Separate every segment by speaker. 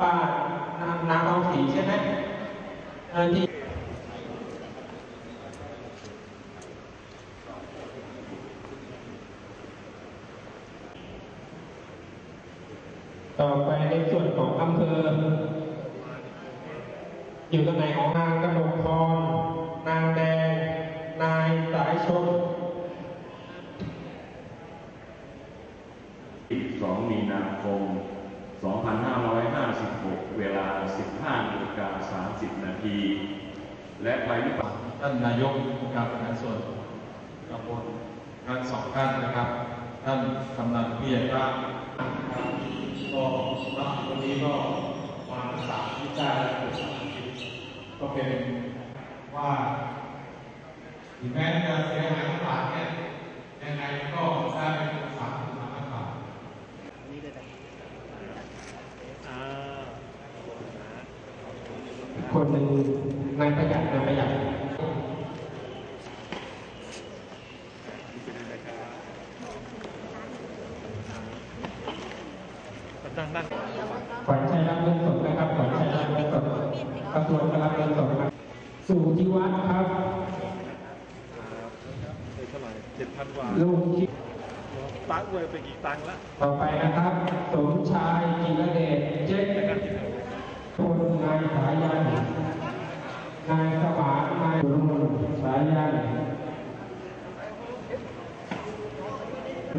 Speaker 1: ป้านางนางทองศรีใช่ไหมที่ต่อไปในส่วนของอำเภอ อยู่ตรงไหนของนางกนกพรนางแดง นายสายชน
Speaker 2: 2มีนาคม 2556 เวลา 15นาฬิกา30 นาที และภัยพิบัติ
Speaker 3: ท่านนายกองค์กับในส่วนตำบลทั้งสองท่านนะครับ ท่านกำนันผู้ใหญ่บ้านนะครับก็รับวันนี้ก็มาสามที่ได้แล้วเป็นสามสิบก็เป็นว่าถึงแม้จะเสียหายยังไงก็ได้เป็นสามสิบล้านบาท
Speaker 1: คนหนึ่งนายประหยัดนายประหยัดขวัญชัยรับเงินสดนะครับขวัญชัยรับเงินสดกระทรวงก็รับเงินสดครับสู่ที่วัดครับ
Speaker 4: เท่าไหร่เจ็ดพันกว่า
Speaker 1: ลูกที่
Speaker 4: ตังค์เลยไปกี่ตังค์ละ
Speaker 1: ต่อไปนะครับ สมชายกิรเดชเจ๊กคนนายสายันนา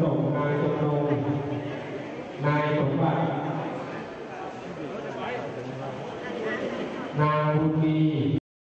Speaker 1: ส่งนายจมพงนายสมบัตินายบุญมี